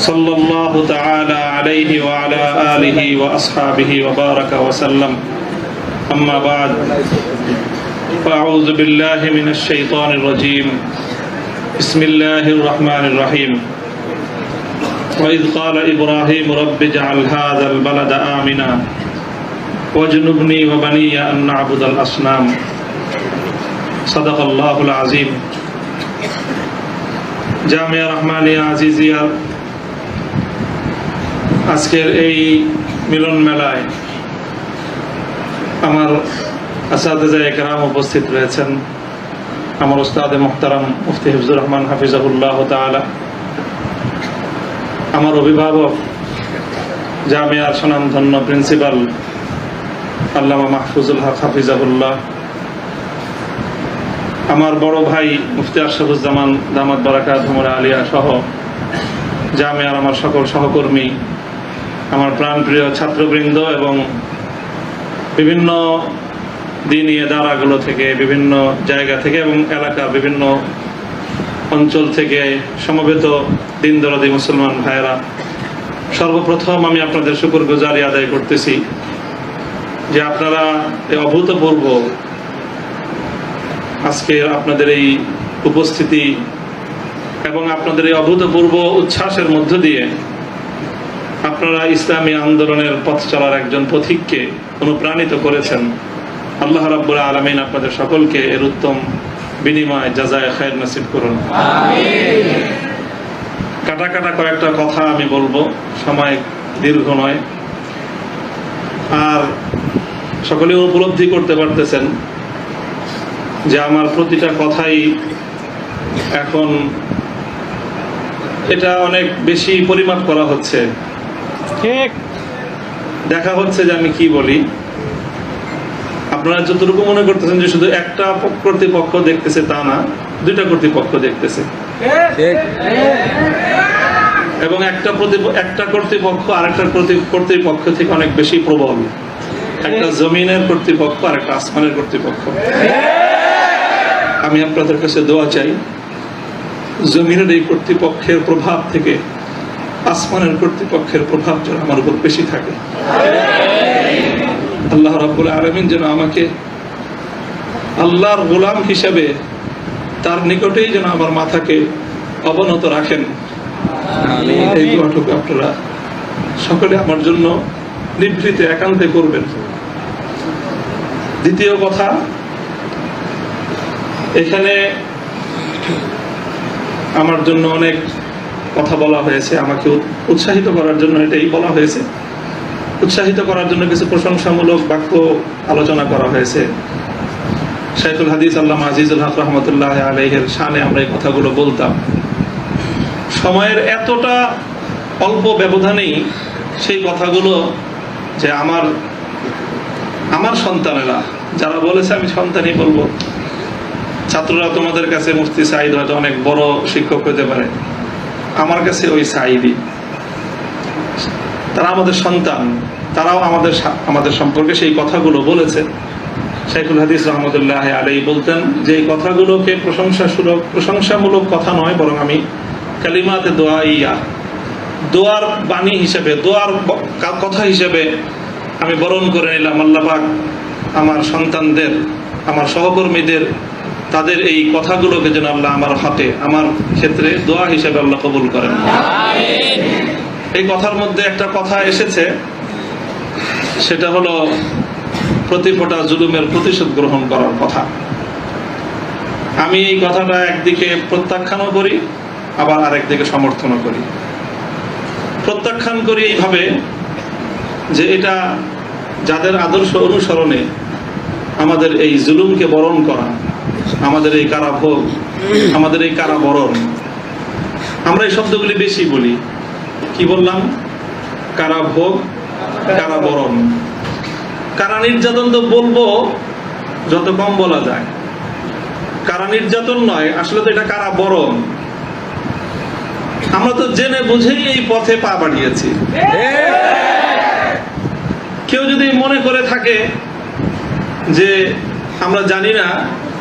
صلى الله تعالى عليه وعلى آله وأصحابه وبارك وسلم. أما بعد فأعوذ بالله من الشيطان الرجيم. بسم الله الرحمن الرحيم. وإذ قال إبراهيم رب اجعل هذا البلد آمنا. واجنبني وبني أن نعبد الأصنام. صدق الله العظيم. جامع رحمانية عزيزية আজকের এই মিলন মেলায় আমার আসাদা একরাম উপস্থিত রয়েছেন আমার ওস্তাদে মোহতারাম মুফতি হিফজুর রহমান হাফিজাহুল্লাহ তালা আমার অভিভাবক জামিয়ার সুনামধন্য প্রিন্সিপাল আল্লামা মাহফুজুল হক হাফিজাহুল্লাহ, আমার বড় ভাই মুফতি আশরাফুজ্জামান দামাত বারাকাত হুমরা আলিয়া সহ জামিয়ার আমার সকল সহকর্মী আমার প্রাণপ্রিয় ছাত্রবৃন্দ এবং বিভিন্ন দিনই দারাগুলো থেকে, বিভিন্ন জায়গা থেকে এবং এলাকা বিভিন্ন অঞ্চল থেকে সমবেত দিন দরদি মুসলমান ভাইয়েরা, সর্বপ্রথম আমি আপনাদের শুকুর গুজারি আদায় করতেছি যে আপনারা এই অভূতপূর্ব আজকে আপনাদের এই উপস্থিতি এবং আপনাদের এই অভূতপূর্ব উচ্ছ্বাসের মধ্য দিয়ে আপনারা ইসলামী আন্দোলনের পথ চলার একজন পথিককে অনুপ্রাণিত করেছেন। আল্লাহ রাব্বুল আলমিন আপনাদের সকলকে এর উত্তম বিনিময় যাজায় খায়ের নাসিব করুন। কাটা কাটা কয়েকটা কথা আমি বলব, সময় দীর্ঘ নয়। আর সকলে উপলব্ধি করতে পারতেছেন যে আমার প্রতিটা কথাই এখন এটা অনেক বেশি পরিমাপ করা হচ্ছে। ঠিক। দেখা হচ্ছে যে আমি কি বলি। আপনারা যতটুকু মনে করতেছেন যে শুধু একটা কর্তৃপক্ষ দেখতেছে তা না দুইটা কর্তৃপক্ষ দেখতেছে। এবং একটা একটা কর্তৃপক্ষ আরেকটা কর্তৃ- কর্তৃপক্ষ থেকে অনেক বেশি প্রবল। একটা জমিনের কর্তৃপক্ষ আর একটা আসমানের কর্তৃপক্ষ। আমি আপনাদের কাছে দোয়া চাই জমিনের এই কর্তৃপক্ষের প্রভাব থেকে আসমানের কর্তৃপক্ষের প্রভাব যেন আমার উপর বেশি থাকে। আল্লাহ রাবুল আলমিন যেন আমাকে আল্লাহর গোলাম হিসাবে তার নিকটেই যেন আমার মাথাকে অবনত রাখেন। এই দোয়াটুকু আপনারা সকলে আমার জন্য নিভৃতে একান্তে করবেন। দ্বিতীয় কথা এখানে আমার জন্য অনেক কথা বলা হয়েছে, আমাকে উৎসাহিত করার জন্য এটাই বলা হয়েছে। উৎসাহিত করার জন্য কিছু প্রশংসামূলক বাক্য আলোচনা করা হয়েছে। শাইখুল হাদিস আল্লাহ আজিজুল হক রহমতুল্লাহ আলহের শানে আমরা এই কথাগুলো বলতাম। সময়ের এতটা অল্প ব্যবধানেই সেই কথাগুলো যে আমার আমার সন্তানেরা, যারা বলেছে আমি সন্তানই বলব, ছাত্ররা তোমাদের কাছে মুফতি সাইদ হয়তো অনেক বড় শিক্ষক হতে পারে। আমার কাছে ওই সাইদই তারা আমাদের সন্তান। তারাও আমাদের আমাদের সম্পর্কে সেই কথাগুলো বলেছে। শেখুল হাদিস রহমতুল্লাহ আলাই বলতেন যে এই কথাগুলোকে প্রশংসা সুলভ প্রশংসামূলক কথা নয় বরং আমি কালিমাতে দোয়া ইয়া দোয়ার বাণী হিসেবে, দোয়ার কথা হিসেবে আমি বরণ করে নিলাম আল্লাপাক আমার সন্তানদের, আমার সহকর্মীদের তাদের এই কথাগুলোকে যেন আল্লাহ আমার হাতে আমার ক্ষেত্রে দোয়া হিসেবে আল্লাহ কবুল করেন। এই কথার মধ্যে একটা কথা এসেছে সেটা হলো প্রতি ফোটা জুলুমের প্রতিশোধ গ্রহণ করার কথা। আমি এই কথাটা একদিকে প্রত্যাখ্যানও করি আবার আরেকদিকে সমর্থনও করি। প্রত্যাখ্যান করি এইভাবে যে এটা যাদের আদর্শ অনুসরণে আমাদের এই জুলুমকে বরণ করা আমাদের এই কারাভোগ আমাদের এই কারাবরণ আমরা এই শব্দগুলি বেশি বলি। কি বললাম? কারাভোগ কারাবরণ কারা নির্যাতন তো বলব, যত কম বলা যায়। কারা নির্যাতন নয়, আসলে তো এটা কারা বরণ আমরা তো জেনে বুঝেই এই পথে পা বাড়িয়েছি। কেউ যদি মনে করে থাকে যে আমরা জানি না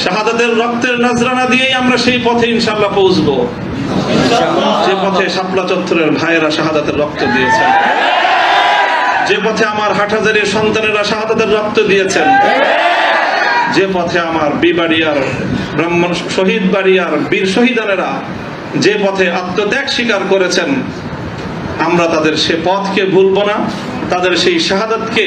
শাহাদাতের রক্তের নাজরানা দিয়েই আমরা সেই পথে ইনশাল্লাহ পৌঁছবো। যে পথে শাপলা চত্বরের ভাইয়েরা শাহাদাতের রক্ত দিয়েছেন। যে পথে আমার হাটহাজারির সন্তানেরা শাহাদাতের রক্ত দিয়েছেন। যে পথে আমার বিবাড়িয়ার ব্রাহ্মণ শহীদ বাড়িয়ার বীর শহীদানেরা যে পথে আত্মত্যাগ স্বীকার করেছেন, আমরা তাদের সে পথকে ভুলবো না, তাদের সেই শাহাদাতকে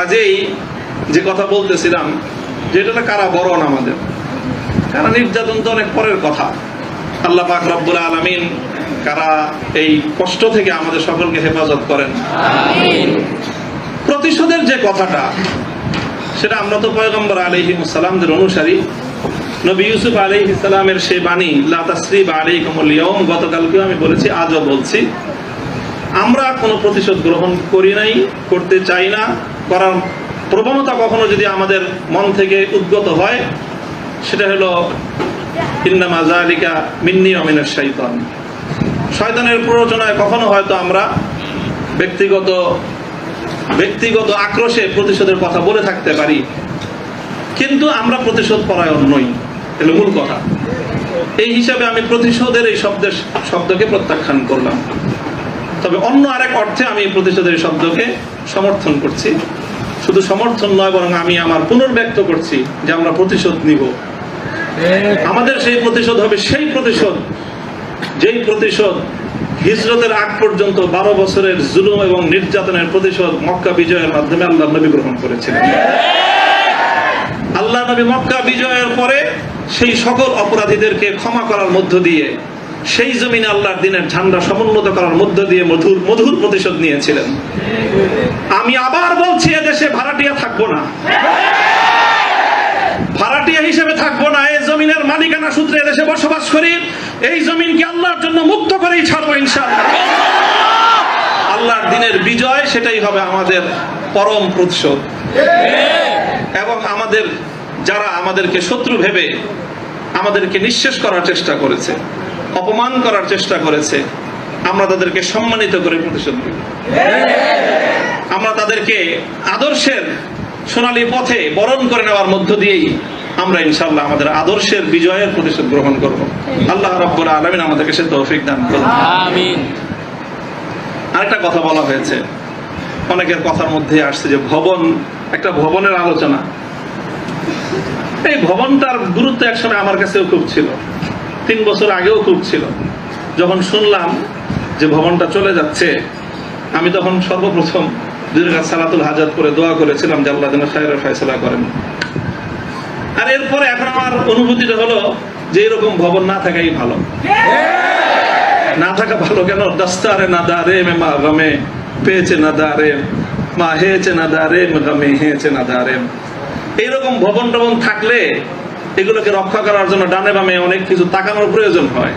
কাজেই যে কথা বলতেছিলাম যে এটা না কারা বরণ আমাদের? কারা নির্যাতন তো অনেক পরের কথা। আল্লাহ পাক রব্বুল আলামিন কারা এই কষ্ট থেকে আমাদের সকলকে হেফাজত করেন। প্রতিশোধের যে কথাটা সেটা আমরা তো পয়গম্বর আলাইহিম সালামদের অনুসারী। নবী ইউসুফ আলাইহিস ইসলামের সেই বাণী লা তাসরিব আলাইকুমুল ইয়াউম গতকালকেও আমি বলেছি আজও বলছি। আমরা কোনো প্রতিশোধ গ্রহণ করি নাই করতে চাই না। করার প্রবণতা কখনো যদি আমাদের মন থেকে উদ্গত হয়, সেটা হলো, ইন্নামা মিন্নি অমিনের শৈতান শয়তানের প্ররোচনায় কখনো হয়তো আমরা ব্যক্তিগত ব্যক্তিগত আক্রোশে প্রতিশোধের কথা বলে থাকতে পারি, কিন্তু আমরা প্রতিশোধ পরায়ণ নই এটা মূল কথা। এই হিসাবে আমি প্রতিশোধের এই শব্দের শব্দকে প্রত্যাখ্যান করলাম। তবে অন্য আরেক অর্থে আমি প্রতিশোধের শব্দকে সমর্থন করছি। শুধু সমর্থন নয়, বরং আমি আমার পুনর্ব্যক্ত করছি যে আমরা প্রতিশোধ নিব। আমাদের সেই প্রতিশোধ হবে সেই প্রতিশোধ, যেই প্রতিশোধ হিজরতের আগ পর্যন্ত বারো বছরের জুলুম এবং নির্যাতনের প্রতিশোধ মক্কা বিজয়ের মাধ্যমে আল্লাহ নবী গ্রহণ করেছিলেন। আল্লাহ নবী মক্কা বিজয়ের পরে সেই সকল অপরাধীদেরকে ক্ষমা করার মধ্য দিয়ে সেই জমিনে আল্লাহর দিনের ঝান্ডা সমুন্নত করার মধ্য দিয়ে মধুর মধুর প্রতিশোধ নিয়েছিলেন। আমি আবার বলছি, এদেশে ভাড়াটিয়া থাকব না। ভাড়াটিয়া হিসেবে থাকব না। এই জমিনের মালিকানা সূত্রে এদেশে বসবাস করি। এই জমিনকে আল্লাহর জন্য মুক্ত করেই ছাড়বো ইনশাআল্লাহ। আল্লাহর দিনের বিজয়, সেটাই হবে আমাদের পরম প্রতিশোধ। এবং আমাদের, যারা আমাদেরকে শত্রু ভেবে আমাদেরকে নিঃশেষ করার চেষ্টা করেছে অপমান করার চেষ্টা করেছে আমরা তাদেরকে সম্মানিত করে প্রতিশোধ আমরা তাদেরকে আদর্শের সোনালী পথে বরণ করে নেওয়ার মধ্য দিয়েই আমরা ইনশাল্লাহ আমাদের আদর্শের বিজয়ের প্রতিশোধ গ্রহণ করব। আল্লাহ রব্বুল আলমিন আমাদেরকে সে তৌফিক দান করুন। আমিন। আরেকটা কথা বলা হয়েছে। অনেকের কথার মধ্যে আসছে যে ভবন একটা ভবনের আলোচনা। এই ভবনটার গুরুত্ব একসময় আমার কাছেও খুব ছিল। তিন বছর আগেও খুব ছিল। যখন শুনলাম যে ভবনটা চলে যাচ্ছে, আমি তখন সর্বপ্রথম দুর্গা সালাতুল হাজার করে দোয়া করেছিলাম যে আল্লাহ যেন খায়রের ফয়সলা করেন। আর এরপরে এখন আমার অনুভূতিটা হলো যে এরকম ভবন না থাকাই ভালো। না থাকা ভালো কেন? দস্তারে না দারে মে মা গমে, পেয়েছে না দারে মা হেয়েছে না দারে গমে, হেয়েছে না দারে এইরকম ভবন টবন থাকলে এগুলোকে রক্ষা করার জন্য ডানে বামে অনেক কিছু তাকানোর প্রয়োজন হয়।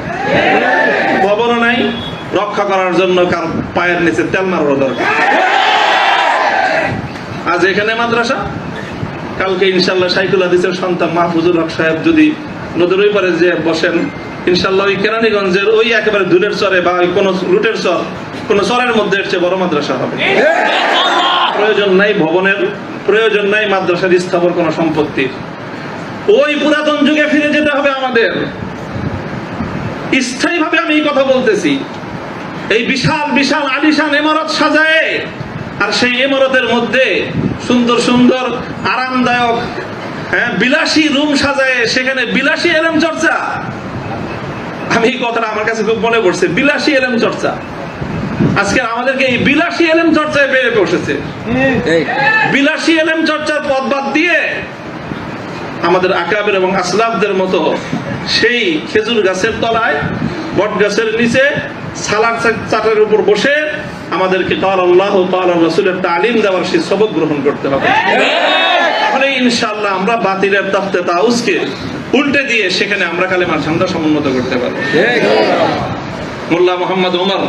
ভবনও নাই রক্ষা করার জন্য কার পায়ের নিচে তেল মারার দরকার। আজ এখানে মাদ্রাসা? কালকে ইনশাল্লাহ সাইকুল হাদিসের সন্তান মাহফুজুল হক সাহেব যদি নদীর ওই পারে যে বসেন ইনশাল্লাহ ওই কেরানীগঞ্জের ওই একেবারে দূরের চরে বা ওই কোনো রুটের চর কোনো চরের মধ্যে চেয়ে বড় মাদ্রাসা হবে। প্রয়োজন নাই ভবনের প্রয়োজন নাই মাদ্রাসার স্থাপন কোনো সম্পত্তির। ওই পুরাতন যুগে ফিরে যেতে হবে আমাদের। স্থায়ীভাবে আমি এই কথা বলতেছি। এই বিশাল বিশাল আলিশান ইমারত সাজায় আর সেই ইমারতের মধ্যে সুন্দর সুন্দর আরামদায়ক হ্যাঁ বিলাসী রুম সাজায় সেখানে বিলাসী এলম চর্চা। আমি এই কথাটা আমার কাছে খুব মনে পড়ছে বিলাসী এলম চর্চা। আজকে আমাদেরকে এই বিলাসী এলম চর্চায় বেড়ে বসেছে। বিলাসী এলম চর্চার পথ বাদ দিয়ে আমাদের আকাবের এবং আসলাফদের মতো সেই খেজুর গাছের তলায়, বট গাছের নিচে, সালাদ চাটের উপর বসে আমাদেরকে কাল আল্লাহ কাল রসুলের তালিম দেওয়ার সেই সবক গ্রহণ করতে হবে। তাহলে ইনশাআল্লাহ আমরা বাতিলের তখতে তাউসকে উল্টে দিয়ে সেখানে আমরা কালেমার ঝান্ডা সমুন্নত করতে পারব। মোল্লা মোহাম্মদ ওমর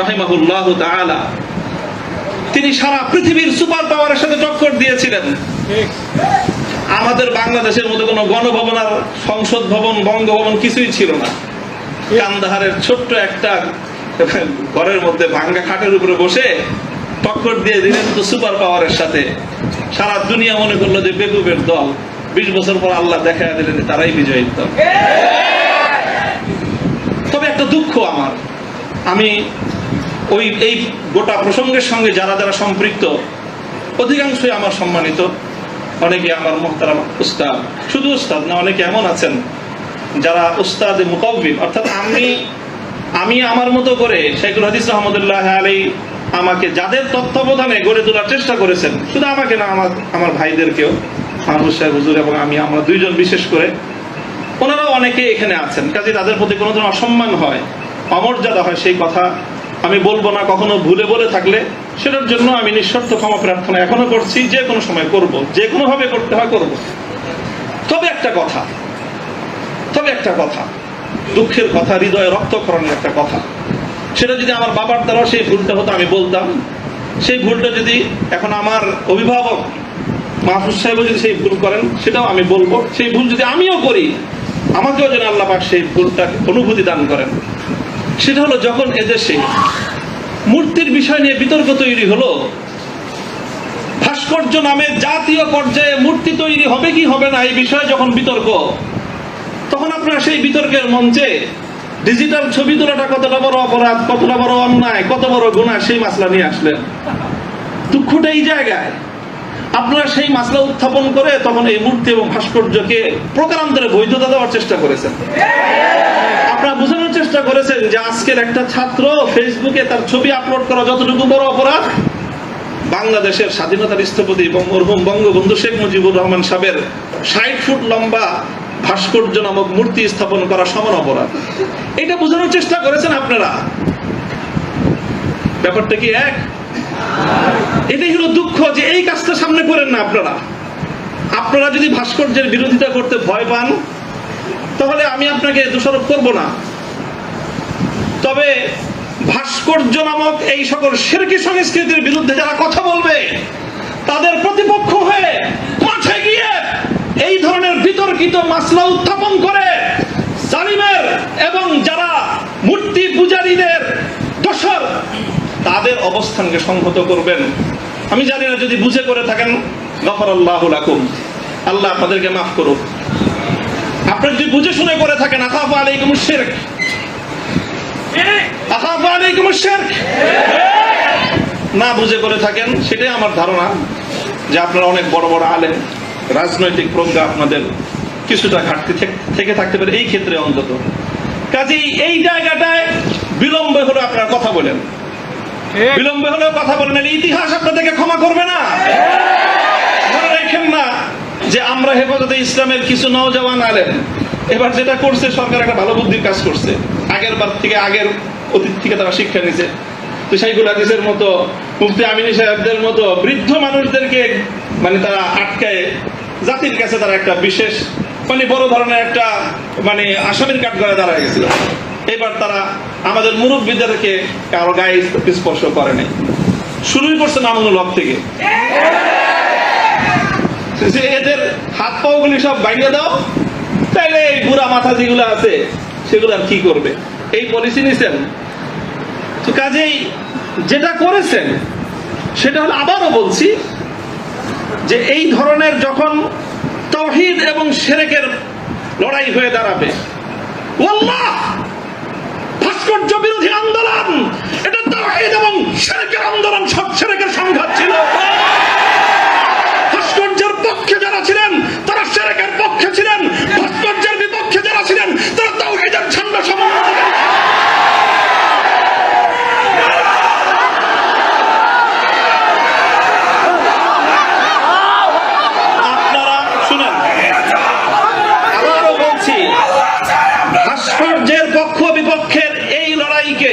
রাহিমাহুল্লাহ তাআলা, তিনি সারা পৃথিবীর সুপার পাওয়ারের সাথে টক্কর দিয়েছিলেন। আমাদের বাংলাদেশের মধ্যে কোনো গণভবন আর সংসদ ভবন, বঙ্গভবন কিছুই ছিল না। কান্দাহারের ছোট্ট একটা ঘরের মধ্যে ভাঙ্গা খাটের উপরে বসে টক্কর দিয়ে দিলেন তো সুপার পাওয়ারের সাথে। সারা দুনিয়া মনে করল যে বেকুবের দল। বিশ বছর পর আল্লাহ দেখা দিলেন তারাই বিজয়ী দল। তবে একটা দুঃখ আমার। আমি ওই, এই গোটা প্রসঙ্গের সঙ্গে যারা যারা সম্পৃক্ত, অধিকাংশই আমার সম্মানিত। অনেকে আমার মোহতারাম উস্তাদ। শুধু উস্তাদ না, অনেকে এমন আছেন যারা উস্তাদ মুকবিল অর্থাৎ আমি আমি আমার মতো করে শেখুল হাদিস রহমদুল্লাহ আলী আমাকে যাদের তত্ত্বাবধানে গড়ে তোলার চেষ্টা করেছেন, শুধু আমাকে না, আমার আমার ভাইদেরকেও, মাহবুব সাহেব, হুজুর এবং আমি, আমরা দুইজন বিশেষ করে। ওনারাও অনেকে এখানে আছেন। কাজে তাদের প্রতি কোনো ধরনের অসম্মান হয়, অমর্যাদা হয় সেই কথা আমি বলব না, কখনো ভুলে বলে থাকলে সেটার জন্য আমি নিঃশর্ত ক্ষমা প্রার্থনা এখনও করছি, যে কোনো সময় করব, যে কোনো ভাবে করতে হয় করব। তবে একটা কথা, তবে একটা কথা, দুঃখের কথা, হৃদয়ে রক্তকরণের একটা কথা। সেটা যদি আমার বাবার দ্বারা সেই ভুলটা হতো, আমি বলতাম। সেই ভুলটা যদি এখন আমার অভিভাবক মাহফুজ সাহেবও যদি সেই ভুল করেন, সেটাও আমি বলব। সেই ভুল যদি আমিও করি, আমাকেও যেন আল্লাহ পাক সেই ভুলটা অনুভূতি দান করেন। সেটা হলো যখন এদেশে মূর্তির বিষয় নিয়ে বিতর্ক তৈরি হলো, ভাস্কর্য নামে জাতীয় পর্যায়ে মূর্তি তৈরি হবে কি হবে না এই বিষয়ে যখন বিতর্ক, তখন আপনারা সেই বিতর্কের মঞ্চে ডিজিটাল ছবি তোলাটা কতটা বড় অপরাধ কতটা বড় অন্যায়, কত বড় গুণা সেই মাসলা নিয়ে আসলেন। দুঃখটা এই জায়গায়। আপনারা সেই মাসলা উত্থাপন করে তখন এই মূর্তি এবং ভাস্কর্যকে প্রকারান্তরে বৈধতা দেওয়ার চেষ্টা করেছেন। আপনারা বোঝানোর চেষ্টা করেছেন যে আজকের একটা ছাত্র ফেসবুকে তার ছবি আপলোড করা যতটুকু বড় অপরাধ, বাংলাদেশের স্বাধীনতার স্থপতি এবং মরহুম বঙ্গবন্ধু শেখ মুজিবুর রহমান সাহেবের ষাট ফুট লম্বা ভাস্কর্য নামক মূর্তি স্থাপন করা সমান অপরাধ। এটা বোঝানোর চেষ্টা করেছেন আপনারা। ব্যাপারটা কি এক? এটাই হলো দুঃখ যে এই কাজটা সামনে করেন না আপনারা। আপনারা যদি ভাস্কর্যের বিরোধিতা করতে ভয় পান, তাহলে আমি আপনাকে দোষারোপ করব না। তবে ভাস্কর্য নামক এই সকল শিরকি সংস্কৃতির বিরুদ্ধে যারা কথা বলবে, তাদের প্রতিপক্ষ হয়ে মাঠে গিয়ে এই ধরনের বিতর্কিত মাসলা উত্থাপন করে জালিমের এবং যারা মূর্তি পূজারীদের দোষর তাদের অবস্থানকে সংহত করবেন। আমি জানি না, যদি বুঝে করে থাকেন গফর আল্লাহ লাকুম। আল্লাহ আপনাদেরকে মাফ করুক। আপনারা যদি বুঝে শুনে করে থাকেন আকাফ আলাইকুম শিরক আকাফ আলাইকুম শিরক না বুঝে করে থাকেন, সেটাই আমার ধারণা যে আপনারা অনেক বড় বড় আলেন রাজনৈতিক প্রজ্ঞা আপনাদের কিছুটা ঘাটতি থেকে থাকতে পারে, এই ক্ষেত্রে অন্তত। কাজেই এই জায়গাটায় বিলম্ব হলে আপনারা কথা বলেন। বিলম্বে হলেও কথা বলেন ইতিহাস আপনাদেরকে ক্ষমা করবে না। রাখেন না যে আমরা হেফাজতে ইসলামের কিছু নওজওয়ান আলেন এবার যেটা করছে সরকার একটা ভালো বুদ্ধির কাজ করছে। আগের বার থেকে আগের অতীত থেকে তারা শিক্ষা নিছে তো সেইগুলো হাদিসের মতো মুফতি আমিনী সাহেবদের মতো বৃদ্ধ মানুষদেরকে মানে তারা আটকায়। জাতির কাছে তারা একটা বিশেষ মানে বড় ধরনের একটা মানে আসামির কাঠ করে দাঁড়ায় গেছিল। এবার তারা আমাদের মুরব্বীদেরকে কারও গায়ে স্পর্শ করে নাই। শুরুই করছে নামুনুল হক থেকে। এদের হাত পাও গুলি সব বাইরে দাও, তাইলে এই বুড়া মাথা যেগুলো আছে, সেগুলো আর কি করবে? এই পলিসি নিছেন? তো কাজেই যেটা করেছেন, সেটা হলো আবারও বলছি যে এই ধরনের যখন তহিদ এবং সেরেকের লড়াই হয়ে দাঁড়াবে ভাস্কর্য বিরোধী আন্দোলন। এটা তাওহীদ এবং সেরেকের আন্দোলন সব সেরেকের সংঘাত ছিল। ভাস্কর্যের পক্ষে যারা ছিলেন, তারা সেরেকের পক্ষে ছিলেন। ভাস্কর্যের বিপক্ষে যারা ছিলেন, তারা তাওহীদের ঝান্ডা সমন্বয় আপনারা শুনেন আবারও বলছি ভাস্কর্যের পক্ষ বিপক্ষের এই লড়াইকে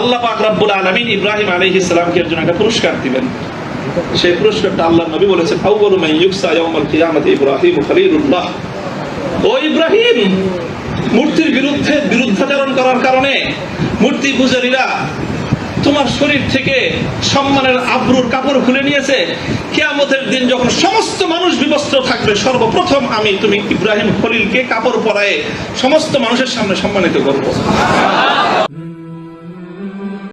আল্লাহ পাক রাব্বুল আলামিন ইব্রাহিম আলাইহিস সালামকে এর জন্য একটা পুরস্কার দিবেন। সেই পুরস্কারটা আল্লাহ নবী বলেছেন আউয়ালু মান ইউকসা ইয়াউমাল কিয়ামাতি ইব্রাহিম খলিলুল্লাহ। ও ইব্রাহিম, মূর্তির বিরুদ্ধে বিরুদ্ধাচরণ করার কারণে মূর্তি পূজারীরা তোমার শরীর থেকে সম্মানের আব্রুর কাপড় খুলে নিয়েছে। কেয়ামতের দিন যখন সমস্ত মানুষ বিবস্ত্র থাকবে, সর্বপ্রথম আমি তুমি ইব্রাহিম খলিলকে কাপড় পরায়ে সমস্ত মানুষের সামনে সম্মানিত করব।